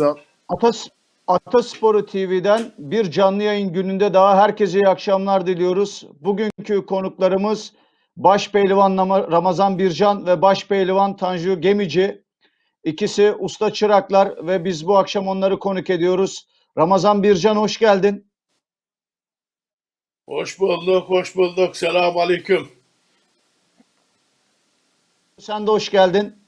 Al. Atas Atasporu TV'den bir canlı yayın gününde daha herkese iyi akşamlar diliyoruz. Bugünkü konuklarımız Başpehlivan Ramazan Bircan ve Başpehlivan Tanju Gemici. İkisi usta çıraklar ve biz bu akşam onları konuk ediyoruz. Ramazan Bircan hoş geldin. Hoş bulduk, hoş bulduk. Selamun aleyküm. Sen de hoş geldin.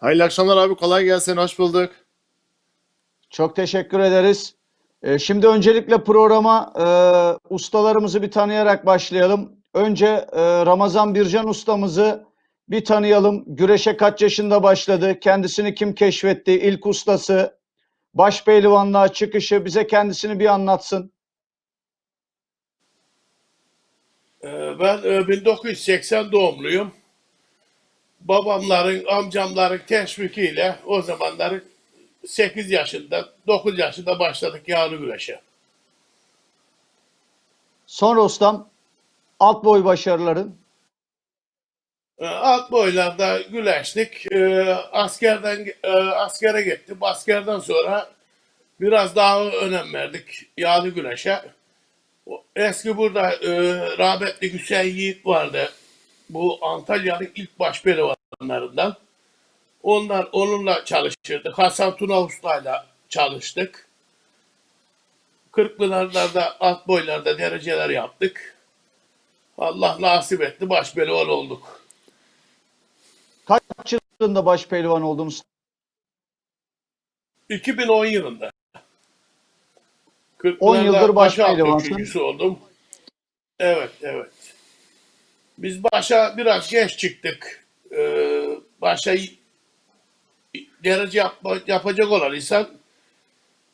Hayırlı akşamlar abi. Kolay gelsin. Hoş bulduk. Çok teşekkür ederiz. Ee, şimdi öncelikle programa e, ustalarımızı bir tanıyarak başlayalım. Önce e, Ramazan Bircan ustamızı bir tanıyalım. Güreşe kaç yaşında başladı? Kendisini kim keşfetti? İlk ustası, baş pehlivanlığa çıkışı bize kendisini bir anlatsın. Ee, Ben e, 1980 doğumluyum. Babamların, amcamların teşvikiyle o zamanları 8 yaşında, 9 yaşında başladık yağlı güreşe. Sonra ustam alt boy başarıların. Ee, Alt boylarda güleştik. Ee, Askerden e, askere gittim. Askerden sonra biraz daha önem verdik yağlı güreşe. O- Eski burada e, rahmetli Hüseyin Yiğit vardı. Bu Antalya'nın ilk baş pehlivanlarından. Onlar onunla çalışırdık. Hasan Tuna Usta'yla çalıştık. Kırkpınar'da alt boylarda dereceler yaptık. Allah nasip etti baş pehlivan olduk. Kaç yılında baş pehlivan oldunuz? 2010 yılında. 10 yıldır baş pehlivansın. oldum. Evet, evet. Biz başa biraz geç çıktık. Ee, başa derece yapma, yapacak olan insan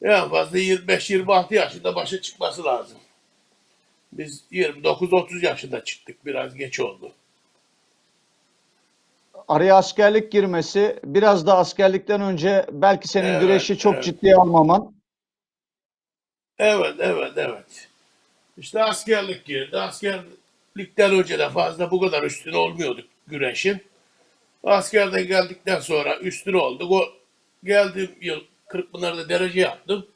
en fazla 25-26 yaşında başa çıkması lazım. Biz 29-30 yaşında çıktık. Biraz geç oldu. Araya askerlik girmesi, biraz da askerlikten önce belki senin Evet, güreşi çok evet. ciddiye almaman. Evet, evet, evet. İşte askerlik girdi. Askerlikten önce de fazla bu kadar üstün olmuyorduk güreşin. Askerden geldikten sonra üstün olduk. O geldiğim yıl Kırkpınar'da derece yaptım.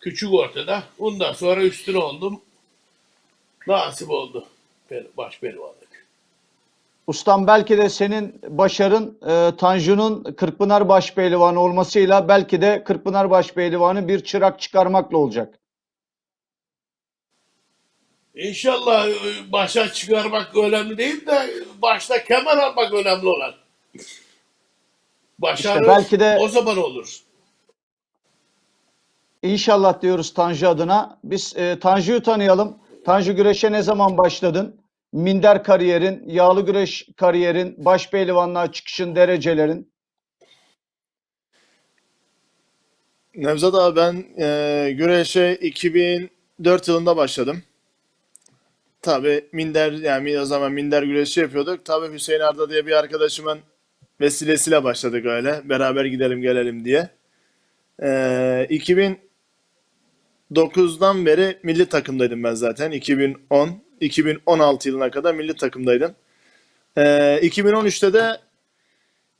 Küçük ortada. Ondan sonra üstün oldum. Nasip oldu. Baş pehlivanlık. Ustam belki de senin başarın e, Tanju'nun Kırkpınar Başpehlivanı olmasıyla belki de Kırkpınar Başpehlivanı bir çırak çıkarmakla olacak. İnşallah e, başa çıkarmak önemli değil de başta kemer almak önemli olan. Başarı belki de- o zaman olur. İnşallah diyoruz Tanju adına. Biz e, Tanju'yu tanıyalım. Tanju güreşe ne zaman başladın? Minder kariyerin, yağlı güreş kariyerin, başpehlivanlığa çıkışın, derecelerin. Nevzat abi ben e, güreşe 2004 yılında başladım. Tabii minder yani o zaman minder güreşi yapıyorduk. Tabii Hüseyin Arda diye bir arkadaşımın vesilesiyle başladık öyle. Beraber gidelim gelelim diye. E, 2009'dan beri milli takımdaydım ben zaten. 2010, 2016 yılına kadar milli takımdaydım. E, 2013'te de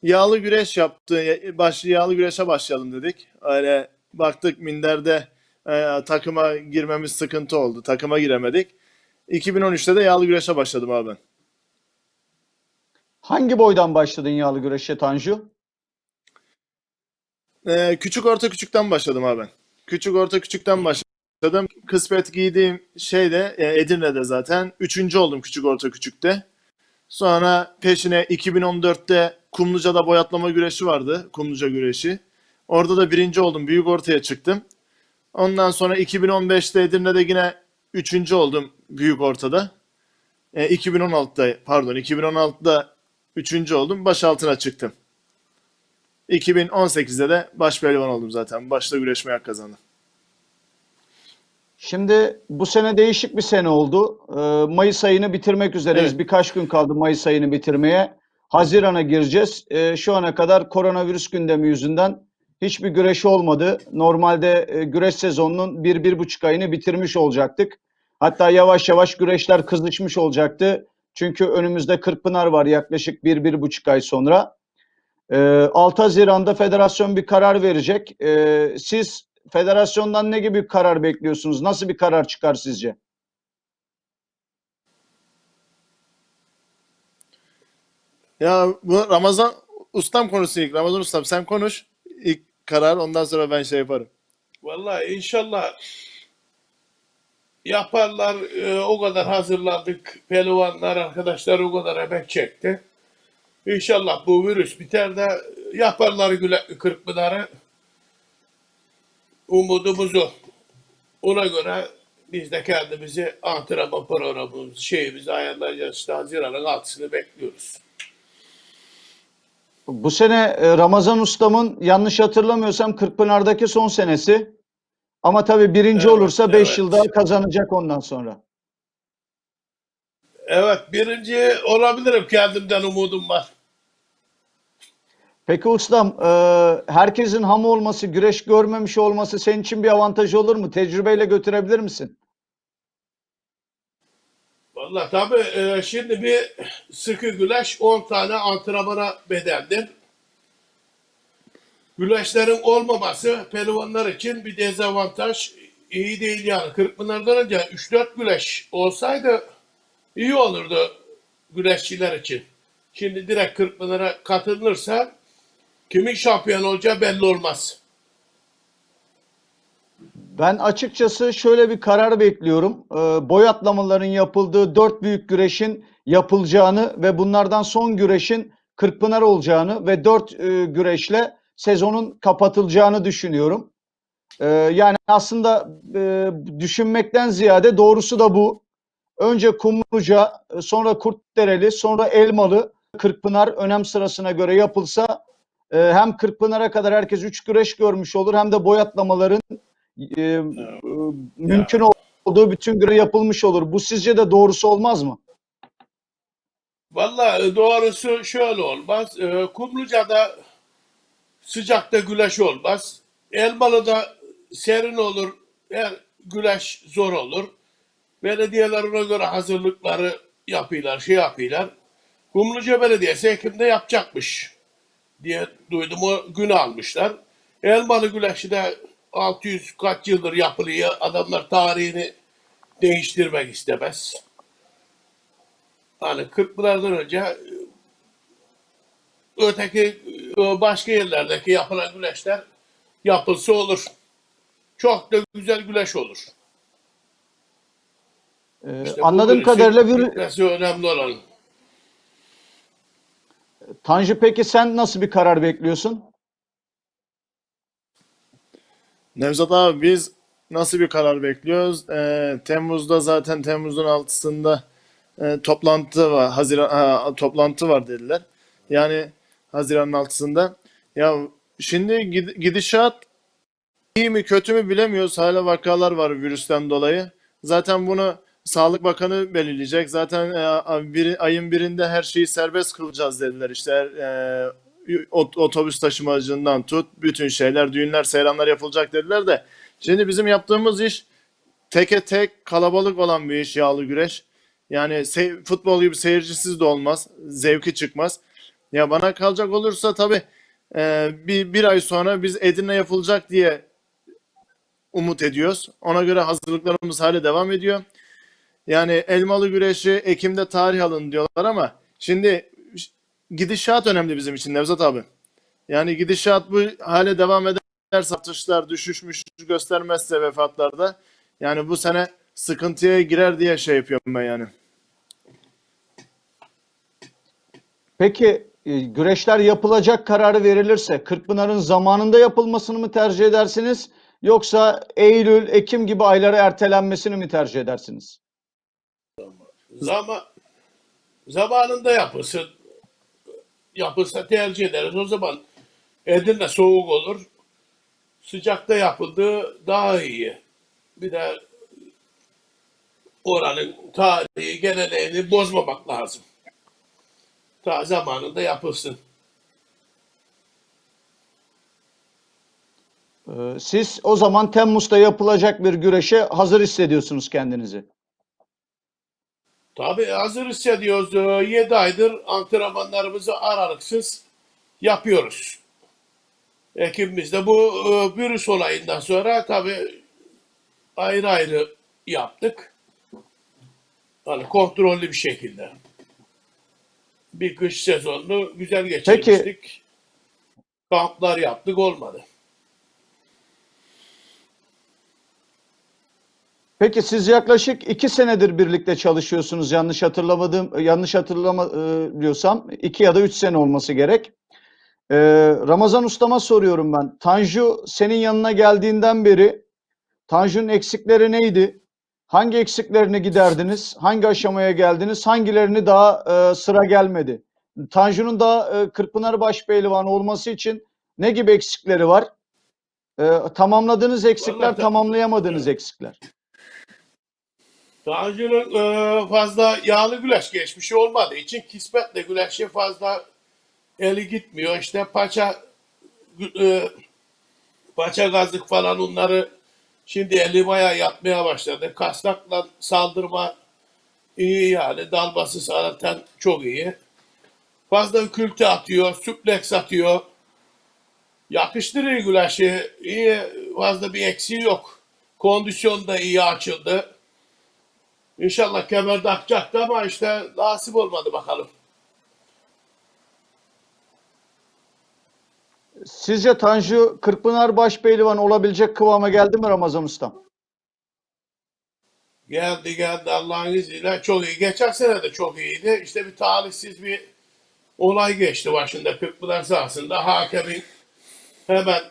yağlı güreş yaptı. Baş, yağlı güreşe başlayalım dedik. Öyle baktık minderde e, takıma girmemiz sıkıntı oldu. Takıma giremedik. 2013'te de yağlı güreşe başladım abi ben. Hangi boydan başladın yağlı güreşe Tanju? E, küçük orta küçükten başladım abi ben. Küçük orta küçükten başladım. Kısmet giydiğim şeyde e, Edirne'de zaten. Üçüncü oldum küçük orta küçükte. Sonra peşine 2014'te Kumluca'da boyatlama güreşi vardı. Kumluca güreşi. Orada da birinci oldum. Büyük ortaya çıktım. Ondan sonra 2015'te Edirne'de yine üçüncü oldum büyük ortada. E, 2016'da pardon 2016'da üçüncü oldum. Baş altına çıktım. 2018'de de baş pehlivan oldum zaten. Başta güreşmeye hak kazandım. Şimdi bu sene değişik bir sene oldu. Ee, Mayıs ayını bitirmek üzereyiz. Evet. Birkaç gün kaldı Mayıs ayını bitirmeye. Haziran'a gireceğiz. Ee, şu ana kadar koronavirüs gündemi yüzünden hiçbir güreş olmadı. Normalde e, güreş sezonunun bir, bir buçuk ayını bitirmiş olacaktık. Hatta yavaş yavaş güreşler kızışmış olacaktı. Çünkü önümüzde Kırkpınar var yaklaşık bir, bir buçuk ay sonra. Ee, 6 Haziran'da federasyon bir karar verecek. Ee, siz federasyondan ne gibi bir karar bekliyorsunuz? Nasıl bir karar çıkar sizce? Ya bu Ramazan ustam konuşsun ilk. Ramazan ustam sen konuş. İlk karar ondan sonra ben şey yaparım. Vallahi inşallah yaparlar. Ee, o kadar hazırlandık. Pehlivanlar, arkadaşlar o kadar emek çekti. İnşallah bu virüs biter de yaparlar Güle- Kırkpınar'ı. Umudumuz o. Ona göre biz de kendimizi antrenman programımız, şeyimizi ayarlayacağız. İşte Haziran'ın altısını bekliyoruz. Bu sene e, Ramazan Ustam'ın yanlış hatırlamıyorsam Kırkpınar'daki son senesi. Ama tabii birinci Evet, olursa 5 evet. yıl daha kazanacak ondan sonra. Evet birinci olabilirim kendimden umudum var. Peki ustam, e, herkesin ham olması, güreş görmemiş olması senin için bir avantaj olur mu? Tecrübeyle götürebilir misin? Vallahi tabii e, şimdi bir sıkı güleş 10 tane antrenmana bedeldir. Güleşlerin olmaması pehlivanlar için bir dezavantaj iyi değil yani. Kırkpınar'dan önce 3-4 güleş olsaydı iyi olurdu güleşçiler için. Şimdi direkt Kırkpınar'a katılırsa kimin şampiyon olacağı belli olmaz. Ben açıkçası şöyle bir karar bekliyorum. E, boy atlamaların yapıldığı dört büyük güreşin yapılacağını ve bunlardan son güreşin Kırkpınar olacağını ve dört e, güreşle sezonun kapatılacağını düşünüyorum. E, yani aslında e, düşünmekten ziyade doğrusu da bu. Önce Kumluca, sonra Kurtdereli, sonra Elmalı, Kırkpınar önem sırasına göre yapılsa e, hem Kırkpınar'a kadar herkes üç güreş görmüş olur hem de boy atlamaların e, e, mümkün olduğu bütün göre yapılmış olur. Bu sizce de doğrusu olmaz mı? Vallahi doğrusu şöyle olmaz. Ee, Kumluca'da sıcakta güleş olmaz. Elmalı'da serin olur. Güleş zor olur. Belediyeler ona göre hazırlıkları yapıyorlar, şey yapıyorlar. Kumluca Belediyesi Ekim'de yapacakmış diye duydum. O günü almışlar. Elmalı güleşi de 600 kaç yıldır yapılıyor. Adamlar tarihini değiştirmek istemez. Hani Kırkpınar'dan önce öteki e, başka yerlerdeki yapılan güleşler yapılsa olur. Çok da güzel güleş olur. Ee, İşte anladığım kadarıyla bir önemli olan. Tanju peki sen nasıl bir karar bekliyorsun? Nevzat abi biz nasıl bir karar bekliyoruz? Ee, Temmuz'da zaten Temmuz'un 6'sında e, toplantı var. Haziran ha, toplantı var dediler. Yani Haziran'ın 6'sında. Ya şimdi gid- gidişat iyi mi kötü mü bilemiyoruz. Hala vakalar var virüsten dolayı. Zaten bunu Sağlık Bakanı belirleyecek. Zaten e, bir, ayın birinde her şeyi serbest kılacağız dediler. İşte e, ot- otobüs taşımacından tut bütün şeyler, düğünler, seyranlar yapılacak dediler de. Şimdi bizim yaptığımız iş teke tek kalabalık olan bir iş yağlı güreş. Yani futbol gibi seyircisiz de olmaz. Zevki çıkmaz. Ya bana kalacak olursa tabii e, bir, bir ay sonra biz Edirne yapılacak diye umut ediyoruz. Ona göre hazırlıklarımız hala devam ediyor. Yani elmalı güreşi Ekim'de tarih alın diyorlar ama şimdi gidişat önemli bizim için Nevzat abi. Yani gidişat bu hale devam ederse satışlar düşüşmüş göstermezse vefatlarda yani bu sene sıkıntıya girer diye şey yapıyorum ben yani. Peki e, güreşler yapılacak kararı verilirse Kırkpınar'ın zamanında yapılmasını mı tercih edersiniz? Yoksa Eylül, Ekim gibi aylara ertelenmesini mi tercih edersiniz? Zaman zamanında yapılsın. Yapılsa tercih ederiz. O zaman Edirne soğuk olur. Sıcakta yapıldığı daha iyi. Bir de oranın tarihi, geleneğini bozmamak lazım. Ta zamanında yapılsın. Ee, Siz o zaman Temmuz'da yapılacak bir güreşe hazır hissediyorsunuz kendinizi. Tabii hazır hissediyoruz. 7 aydır antrenmanlarımızı aralıksız yapıyoruz. Ekibimiz de bu e, virüs olayından sonra tabii ayrı ayrı yaptık. Hani kontrollü bir şekilde. Bir kış sezonunu güzel geçirmiştik. Kamplar yaptık olmadı. Peki siz yaklaşık iki senedir birlikte çalışıyorsunuz yanlış hatırlamadığım yanlış hatırlamıyorsam iki ya da üç sene olması gerek. Ee, Ramazan Ustama soruyorum ben. Tanju senin yanına geldiğinden beri Tanju'nun eksikleri neydi? Hangi eksiklerini giderdiniz? Hangi aşamaya geldiniz? Hangilerini daha e, sıra gelmedi? Tanju'nun da e, Kırkpınar Başpehlivan olması için ne gibi eksikleri var? E, tamamladığınız eksikler, Vallahi ta- tamamlayamadığınız eksikler. Tanju'nun e, fazla yağlı güleş geçmişi olmadığı için kismetle güleşe fazla eli gitmiyor. İşte paça e, paça gazlık falan onları şimdi eli bayağı yatmaya başladı. Kasnakla saldırma iyi yani. Dalması zaten çok iyi. Fazla kültü atıyor, süpleks atıyor. Yakıştırıyor güleşi. İyi, fazla bir eksiği yok. Kondisyon da iyi açıldı. İnşallah kemer takacaktı ama işte nasip olmadı bakalım. Sizce Tanju Kırkpınar Başpehlivan olabilecek kıvama geldi mi Ramazan Usta? Geldi geldi Allah'ın izniyle çok iyi. Geçen sene de çok iyiydi. İşte bir talihsiz bir olay geçti başında Kırkpınar sahasında. Hakemin hemen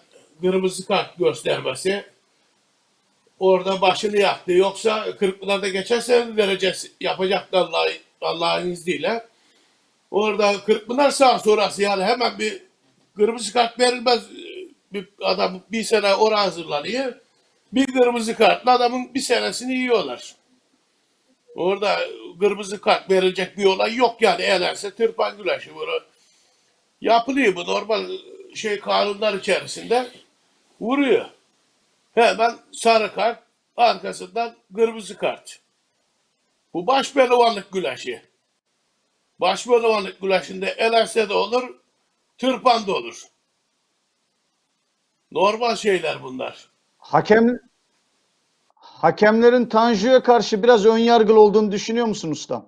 kırmızı kart göstermesi orada başını yaktı. Yoksa Kırkpınar'da geçen sene de derecesi yapacaktı Allah, Allah'ın izniyle. Orada Kırkpınar sağ sonrası yani hemen bir kırmızı kart verilmez. Bir adam bir sene oraya hazırlanıyor. Bir kırmızı kartla adamın bir senesini yiyorlar. Orada kırmızı kart verilecek bir olay yok yani. Eğlense tırpan güleşi bunu. Yapılıyor bu normal şey kanunlar içerisinde. Vuruyor. Hemen sarı kart, arkasından kırmızı kart. Bu baş pehlivanlık güleşi. Baş pehlivanlık güleşinde elense de olur, tırpan da olur. Normal şeyler bunlar. Hakem hakemlerin Tanju'ya karşı biraz ön yargılı olduğunu düşünüyor musun usta?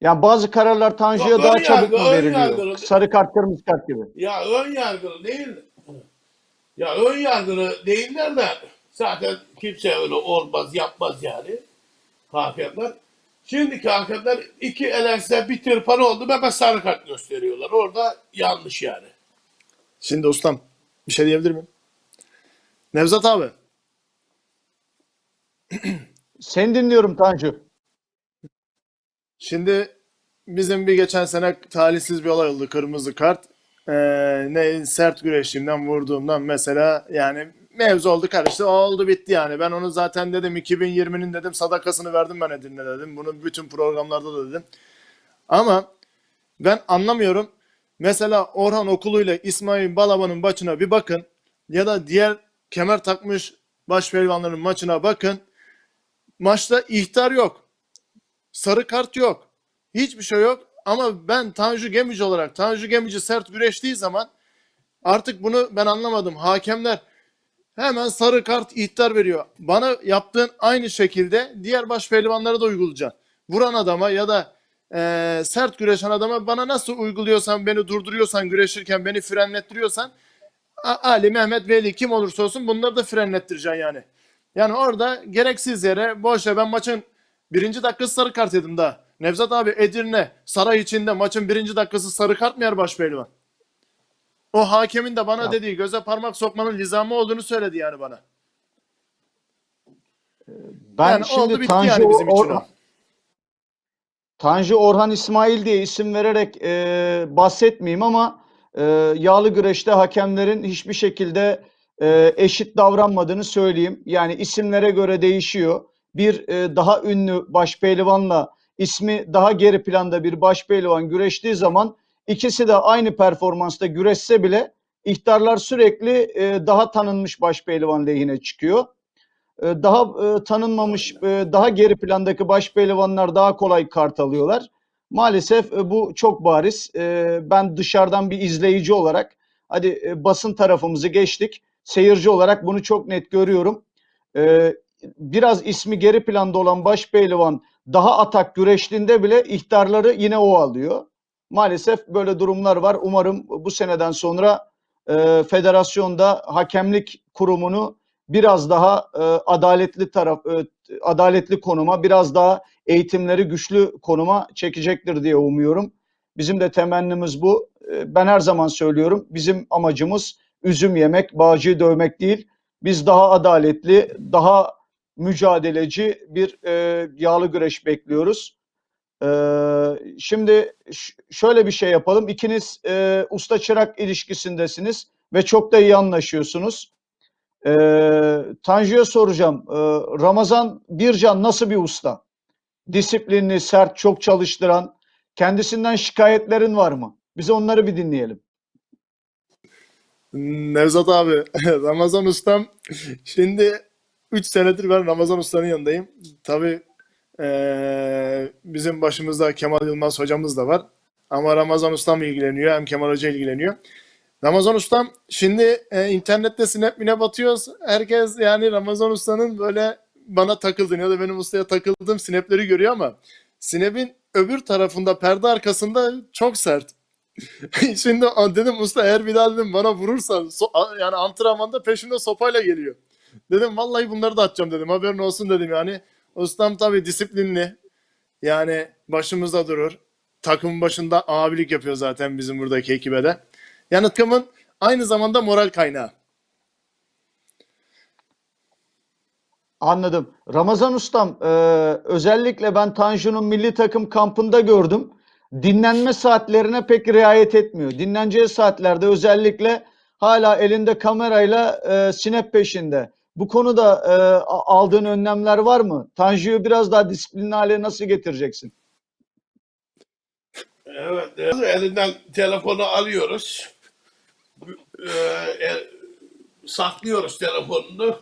Yani bazı kararlar Tanju'ya Yok, daha çabuk mu veriliyor? yargılı. Sarı kart, kırmızı kart gibi. Ya ön yargılı değil. Ya ön yargılı değiller de zaten kimse öyle olmaz, yapmaz yani. Hakemler. Şimdiki hakemler iki elense bir tırpan oldu hemen sarı kart gösteriyorlar. Orada yanlış yani. Şimdi ustam bir şey diyebilir miyim? Nevzat abi Seni dinliyorum Tanju. Şimdi bizim bir geçen sene talihsiz bir olay oldu. Kırmızı kart. Ee, ne sert güreşimden vurduğumdan mesela yani mevzu oldu karıştı. Oldu bitti yani. Ben onu zaten dedim 2020'nin dedim sadakasını verdim ben Edirne dedim. Bunu bütün programlarda da dedim. Ama ben anlamıyorum. Mesela Orhan Okulu'yla İsmail Balaban'ın maçına bir bakın. Ya da diğer kemer takmış baş pehlivanların maçına bakın. Maçta ihtar yok. Sarı kart yok. Hiçbir şey yok. Ama ben Tanju Gemici olarak Tanju Gemici sert güreştiği zaman artık bunu ben anlamadım. Hakemler hemen sarı kart ihtar veriyor. Bana yaptığın aynı şekilde diğer baş pehlivanlara da uygulayacaksın. Vuran adama ya da eee, sert güreşen adama bana nasıl uyguluyorsan, beni durduruyorsan, güreşirken beni frenlettiriyorsan Ali, Mehmet, Veli kim olursa olsun bunları da frenlettireceksin yani. Yani orada gereksiz yere boş ver. Ben maçın birinci dakikası sarı kart yedim daha. Nevzat abi Edirne saray içinde maçın birinci dakikası sarı kart mı yer baş pehlivan? O hakemin de bana Ya. dediği göze parmak sokmanın lizamı olduğunu söyledi yani bana. Ben yani şimdi oldu bitti Tanju, yani bizim için o. Tanju Orhan İsmail diye isim vererek e, bahsetmeyeyim ama e, yağlı güreşte hakemlerin hiçbir şekilde e, eşit davranmadığını söyleyeyim. Yani isimlere göre değişiyor. Bir e, daha ünlü başpehlivanla ismi daha geri planda bir başpehlivan güreştiği zaman ikisi de aynı performansta güreşse bile ihtarlar sürekli e, daha tanınmış başpehlivan lehine çıkıyor. e, daha e, tanınmamış, e, daha geri plandaki baş pehlivanlar daha kolay kart alıyorlar. Maalesef e, bu çok bariz. E, ben dışarıdan bir izleyici olarak, hadi e, basın tarafımızı geçtik, seyirci olarak bunu çok net görüyorum. E, biraz ismi geri planda olan baş pehlivan daha atak güreştiğinde bile ihtarları yine o alıyor. Maalesef böyle durumlar var. Umarım bu seneden sonra e, federasyonda hakemlik kurumunu biraz daha e, adaletli taraf e, adaletli konuma, biraz daha eğitimleri güçlü konuma çekecektir diye umuyorum. Bizim de temennimiz bu. E, ben her zaman söylüyorum. Bizim amacımız üzüm yemek, bağcıyı dövmek değil. Biz daha adaletli, daha mücadeleci bir e, yağlı güreş bekliyoruz. E, şimdi şöyle bir şey yapalım. İkiniz e, usta çırak ilişkisindesiniz ve çok da iyi anlaşıyorsunuz. E, Tanju'ya soracağım. E, Ramazan Bircan nasıl bir usta? Disiplinli, sert, çok çalıştıran. Kendisinden şikayetlerin var mı? Bize onları bir dinleyelim. Nevzat abi, Ramazan Ustam şimdi 3 senedir ben Ramazan Usta'nın yanındayım. Tabii eee, bizim başımızda Kemal Yılmaz hocamız da var. Ama Ramazan Ustam ilgileniyor, hem Kemal Hoca ilgileniyor. Ramazan Ustam şimdi e, internette snap mine batıyoruz. Herkes yani Ramazan Usta'nın böyle bana takıldığını ya da benim ustaya takıldığım snapleri görüyor ama snap'in öbür tarafında perde arkasında çok sert. Şimdi dedim usta eğer bir daha dedim bana vurursan so- yani antrenmanda peşimde sopayla geliyor. Dedim vallahi bunları da atacağım dedim haberin olsun dedim yani. Ustam tabii disiplinli yani başımızda durur. Takımın başında abilik yapıyor zaten bizim buradaki ekibe de. Yani takımın aynı zamanda moral kaynağı. Anladım. Ramazan Ustam, e, özellikle ben Tanju'nun milli takım kampında gördüm. Dinlenme saatlerine pek riayet etmiyor. Dinleneceği saatlerde özellikle hala elinde kamerayla e, sinep peşinde. Bu konuda e, aldığın önlemler var mı? Tanju'yu biraz daha disiplinli hale nasıl getireceksin? Evet, e, elinden telefonu alıyoruz. E, e, saklıyoruz telefonunu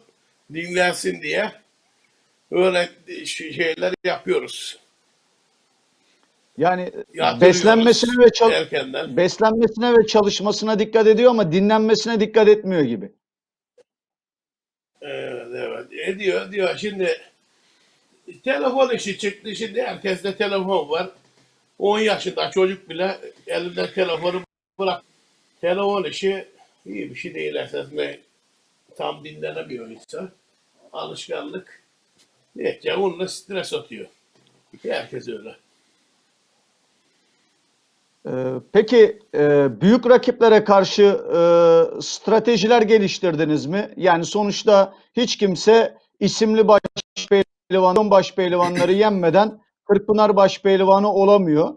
dinlensin diye. Öyle şey- şeyler yapıyoruz. Yani Yatırıyoruz beslenmesine ve erkenden. beslenmesine ve çalışmasına dikkat ediyor ama dinlenmesine dikkat etmiyor gibi. Ediyor, diyor. Şimdi telefon işi çıktı. Şimdi herkeste telefon var. 10 yaşında çocuk bile elinde telefonu bırak. Telefon işi iyi bir şey değil esasında. Tam dinlenemiyor insan. Alışkanlık. Neyse onunla stres atıyor. Herkes öyle. Ee, Peki e, büyük rakiplere karşı e, stratejiler geliştirdiniz mi? Yani sonuçta hiç kimse isimli baş pehlivan, baş pehlivanları yenmeden Kırkpınar baş pehlivanı olamıyor.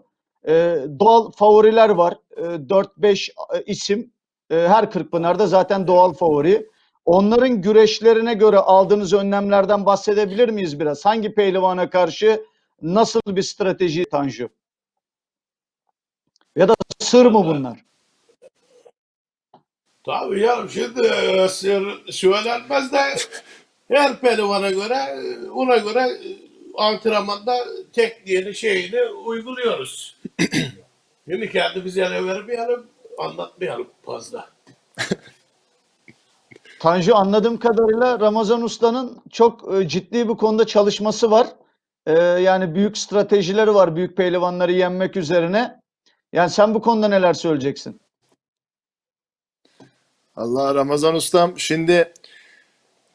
Ee, doğal favoriler var. Ee, 4-5 isim. Her Kırkpınar'da zaten doğal favori. Onların güreşlerine göre aldığınız önlemlerden bahsedebilir miyiz biraz? Hangi pehlivana karşı nasıl bir strateji Tanju? Ya sır mı bunlar? Tabii canım şimdi e, sır- söylenmez de her pelivana göre e, ona göre e, antrenmanda tekniğini şeyini uyguluyoruz. Şimdi kendimizi ele vermeyelim, anlatmayalım fazla. Tanju anladığım kadarıyla Ramazan Usta'nın çok ciddi bir konuda çalışması var. E, yani büyük stratejileri var büyük pehlivanları yenmek üzerine. Yani sen bu konuda neler söyleyeceksin? Allah Ramazan Ustam şimdi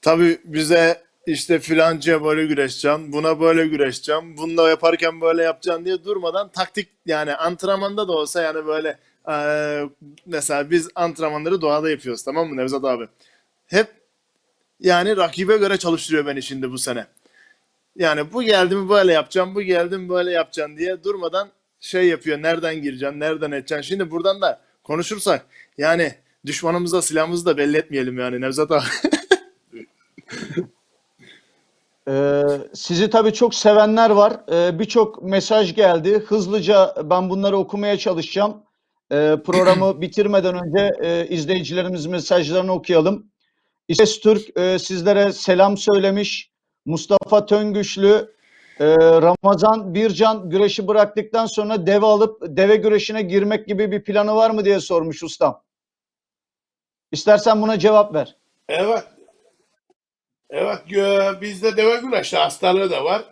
tabii bize işte filancaya böyle güreşeceğim, buna böyle güreşeceğim, bununla yaparken böyle yapacağım diye durmadan taktik yani antrenmanda da olsa yani böyle eee, mesela biz antrenmanları doğada yapıyoruz tamam mı Nevzat abi? Hep yani rakibe göre çalıştırıyor beni şimdi bu sene. Yani bu geldi mi böyle yapacağım, bu geldi mi böyle yapacağım diye durmadan şey yapıyor. Nereden gireceksin, nereden edeceksin. Şimdi buradan da konuşursak yani düşmanımıza silahımızı da belli etmeyelim yani Nevzat abi. Ee, sizi tabii çok sevenler var. Ee, Birçok mesaj geldi. Hızlıca ben bunları okumaya çalışacağım. Ee, programı bitirmeden önce e, izleyicilerimiz mesajlarını okuyalım. İses Türk e, sizlere selam söylemiş. Mustafa Töngüşlü, e, Ramazan Bircan güreşi bıraktıktan sonra deve alıp deve güreşine girmek gibi bir planı var mı diye sormuş ustam. İstersen buna cevap ver. Evet. Evet gö- bizde deve güreşi hastalığı da var.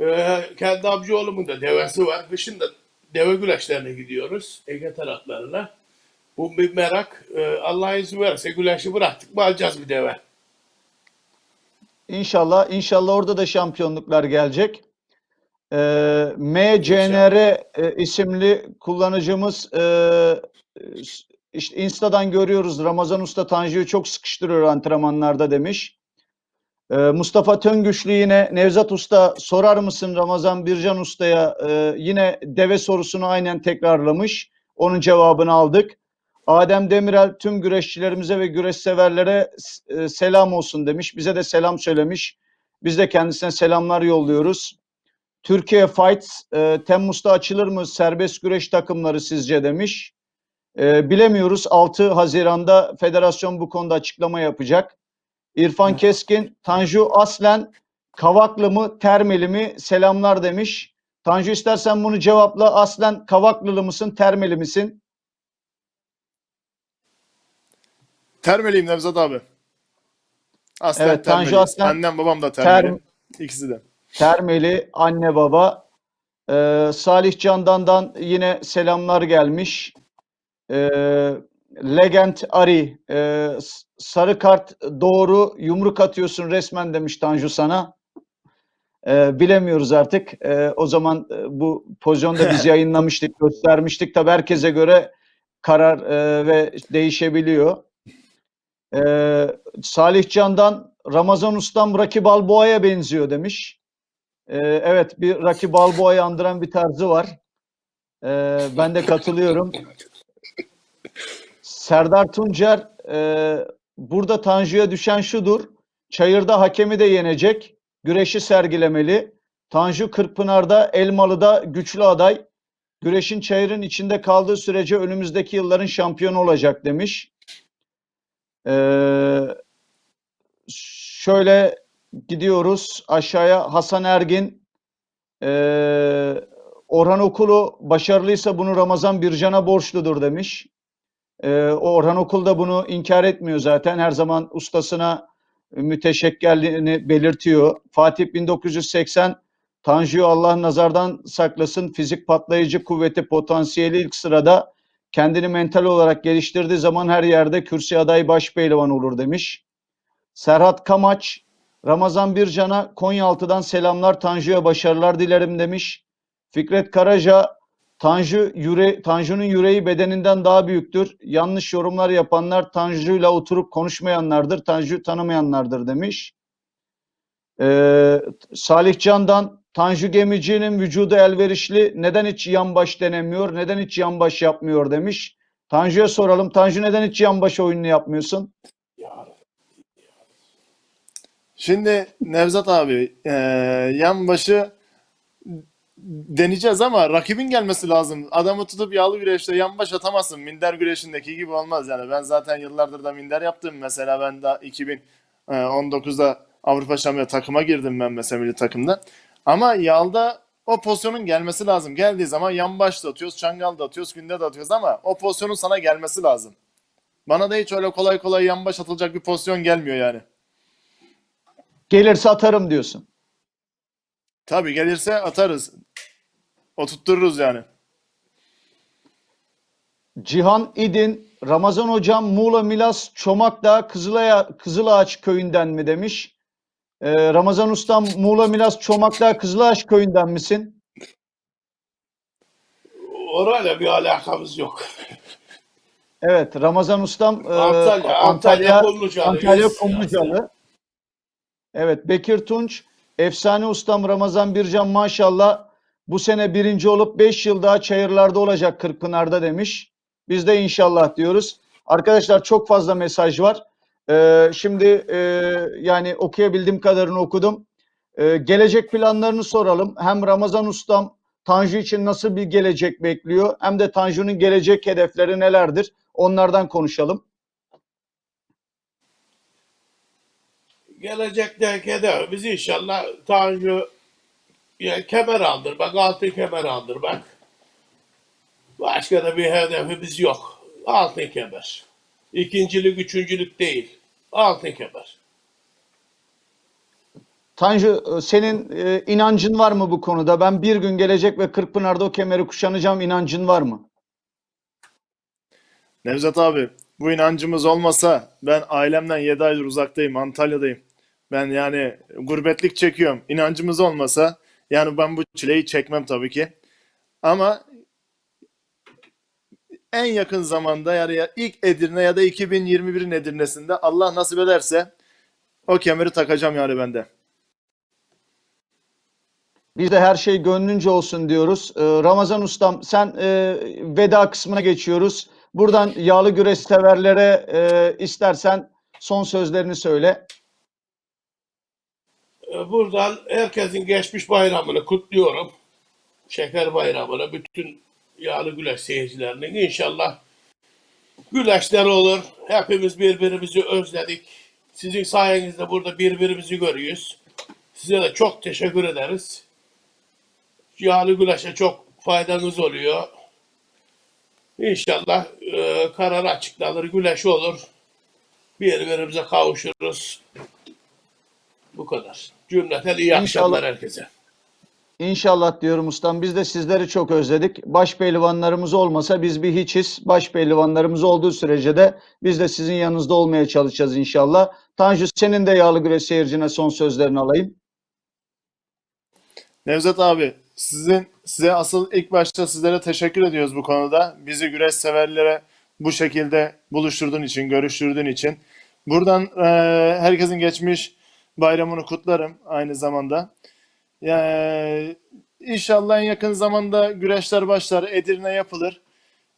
Ee, kendi amcaoğlumun da devesi var. Kışın da deve güreşlerine gidiyoruz. Ege taraflarına. Bu bir merak. Ee, Allah izin verirse güreşi bıraktık mı alacağız bir deve. İnşallah, inşallah orada da şampiyonluklar gelecek. Ee, MCNR e, isimli kullanıcımız e, işte Insta'dan görüyoruz Ramazan Usta Tanju'yu çok sıkıştırıyor antrenmanlarda demiş. Ee, Mustafa Töngüşlü yine Nevzat Usta sorar mısın Ramazan Bircan Usta'ya Ee, yine deve sorusunu aynen tekrarlamış. Onun cevabını aldık. Adem Demirel tüm güreşçilerimize ve güreş severlere e, selam olsun demiş. Bize de selam söylemiş. Biz de kendisine selamlar yolluyoruz. Türkiye Fights e, Temmuz'da açılır mı serbest güreş takımları sizce demiş. E, bilemiyoruz. 6 Haziran'da federasyon bu konuda açıklama yapacak. İrfan Keskin, Tanju aslen Kavaklı mı, Termeli mi? Selamlar demiş. Tanju istersen bunu cevapla. Aslen Kavaklılı mısın, Termeli misin? Termeliyim Nevzat abi. Aslen Evet, Tanju aslen Annem babam da Termeli. Term- İkisi de. Termeli anne baba. Ee, Salih Candan'dan yine selamlar gelmiş. Ee, Legend Ari. e, sarı kart doğru yumruk atıyorsun resmen demiş Tanju sana. Ee, bilemiyoruz artık. Ee, o zaman e, bu pozisyonda biz yayınlamıştık, göstermiştik. Tabii herkese göre karar e, ve değişebiliyor. Ee, Salih Candan Ramazan Ustam Rocky Balboa'ya benziyor demiş. Ee, evet bir Rocky Balboa'yı andıran bir tarzı var. Ee, ben de katılıyorum. Serdar Tuncer e, burada Tanju'ya düşen şudur. Çayırda hakemi de yenecek. Güreşi sergilemeli. Tanju Kırkpınar'da Elmalı'da güçlü aday. Güreşin çayırın içinde kaldığı sürece önümüzdeki yılların şampiyonu olacak demiş. Ee, şöyle gidiyoruz aşağıya. Hasan Ergin ee, Orhan Okulu başarılıysa bunu Ramazan Bircan'a borçludur demiş. Ee, Orhan Okul da bunu inkar etmiyor zaten. Her zaman ustasına müteşekkirliğini belirtiyor. Fatih 1980 Tanju'yu Allah nazardan saklasın. Fizik patlayıcı kuvveti potansiyeli ilk sırada kendini mental olarak geliştirdiği zaman her yerde kürsü aday baş pehlivan olur demiş. Serhat Kamaç Ramazan Bircan'a Konyaaltı'dan selamlar Tanju'ya başarılar dilerim demiş. Fikret Karaca Tanju yüre, Tanju'nun yüreği bedeninden daha büyüktür. Yanlış yorumlar yapanlar Tanju'yla oturup konuşmayanlardır. Tanju tanımayanlardır demiş. Ee, Salih Can'dan Tanju Gemici'nin vücudu elverişli. Neden hiç yan baş denemiyor? Neden hiç yan baş yapmıyor demiş. Tanju'ya soralım. Tanju neden hiç yan baş oyununu yapmıyorsun? Şimdi Nevzat abi e, yan başı deneyeceğiz ama rakibin gelmesi lazım. Adamı tutup yağlı güreşte yan baş atamazsın. Minder güreşindeki gibi olmaz yani. Ben zaten yıllardır da minder yaptım. Mesela ben de 2019'da Avrupa Şampiyonu takıma girdim ben mesela milli takımda. Ama yağda o pozisyonun gelmesi lazım. Geldiği zaman yan baş da atıyoruz, çangal da atıyoruz, günde de atıyoruz ama o pozisyonun sana gelmesi lazım. Bana da hiç öyle kolay kolay yan baş atılacak bir pozisyon gelmiyor yani. Gelirse atarım diyorsun. Tabii gelirse atarız. Oturttururuz yani. Cihan İdin, Ramazan Hocam Muğla Milas Çomakdağ Kızılaya, Kızılağaç köyünden mi demiş. Ee, Ramazan Ustam Muğla Milas Çomakdağ Kızılağaç köyünden misin? Orayla bir alakamız yok. Evet Ramazan Ustam e, Antalya, Antalya, Kumlucalı. Antalya Kumlucalı. Evet Bekir Tunç, efsane ustam Ramazan Bircan maşallah bu sene birinci olup 5 yıl daha çayırlarda olacak Kırkpınar'da demiş. Biz de inşallah diyoruz. Arkadaşlar çok fazla mesaj var. Ee, şimdi e, yani okuyabildiğim kadarını okudum. Ee, gelecek planlarını soralım. Hem Ramazan ustam Tanju için nasıl bir gelecek bekliyor hem de Tanju'nun gelecek hedefleri nelerdir? Onlardan konuşalım. gelecekteki hedefimiz inşallah Tanju ya, kemer aldırmak, altın kemer aldırmak. Başka da bir hedefimiz yok. Altın kemer. İkincilik, üçüncülük değil. Altın kemer. Tanju e, senin e, inancın var mı bu konuda? Ben bir gün gelecek ve Kırkpınar'da o kemeri kuşanacağım inancın var mı? Nevzat abi bu inancımız olmasa ben ailemden 7 aydır uzaktayım Antalya'dayım. Ben yani gurbetlik çekiyorum. İnancımız olmasa yani ben bu çileyi çekmem tabii ki. Ama en yakın zamanda yani ya ilk Edirne ya da 2021'in Edirne'sinde Allah nasip ederse o kemeri takacağım yani ben de. Biz de her şey gönlünce olsun diyoruz. Ee, Ramazan Ustam sen e, veda kısmına geçiyoruz. Buradan yağlı güreş severlere e, istersen son sözlerini söyle. Ee, Buradan herkesin geçmiş bayramını kutluyorum. Şeker bayramını bütün yağlı güleş seyircilerinin inşallah güleşler olur. Hepimiz birbirimizi özledik. Sizin sayenizde burada birbirimizi görüyoruz. Size de çok teşekkür ederiz. Yağlı güleşe çok faydanız oluyor. İnşallah e, karar açıklanır, güleş olur. Birbirimize kavuşuruz. Bu kadar. Cümleten iyi İnşallah. akşamlar herkese. İnşallah diyorum ustam. Biz de sizleri çok özledik. Baş pehlivanlarımız olmasa biz bir hiçiz. Baş pehlivanlarımız olduğu sürece de biz de sizin yanınızda olmaya çalışacağız inşallah. Tanju senin de yağlı güreş seyircine son sözlerini alayım. Nevzat abi sizin size asıl ilk başta sizlere teşekkür ediyoruz bu konuda. Bizi güreş severlere bu şekilde buluşturduğun için, görüştürdüğün için. Buradan e, herkesin geçmiş bayramını kutlarım aynı zamanda. Yani, inşallah en yakın zamanda güreşler başlar, Edirne yapılır.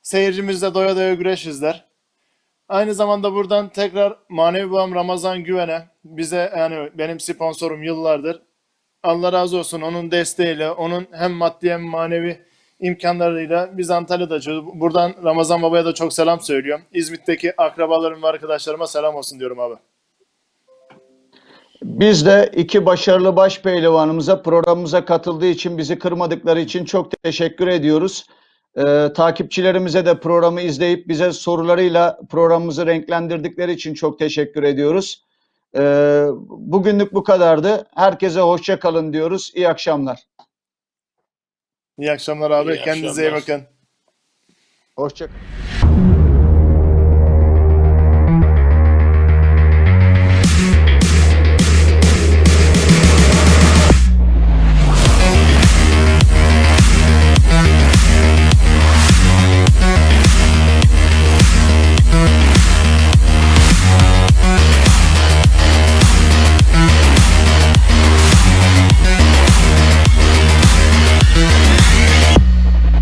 Seyircimiz de doya doya güreş izler. Aynı zamanda buradan tekrar manevi babam Ramazan Güven'e, bize yani benim sponsorum yıllardır Allah razı olsun onun desteğiyle, onun hem maddi hem manevi imkanlarıyla biz Antalya'da açıyoruz. Buradan Ramazan Baba'ya da çok selam söylüyorum. İzmit'teki akrabalarım ve arkadaşlarıma selam olsun diyorum abi. Biz de iki başarılı baş pehlivanımıza programımıza katıldığı için bizi kırmadıkları için çok teşekkür ediyoruz. Ee, takipçilerimize de programı izleyip bize sorularıyla programımızı renklendirdikleri için çok teşekkür ediyoruz. Ee, bugünlük bu kadardı. Herkese hoşça kalın diyoruz. İyi akşamlar. İyi akşamlar abi. İyi Kendinize iyi akşamlar. bakın. Hoşça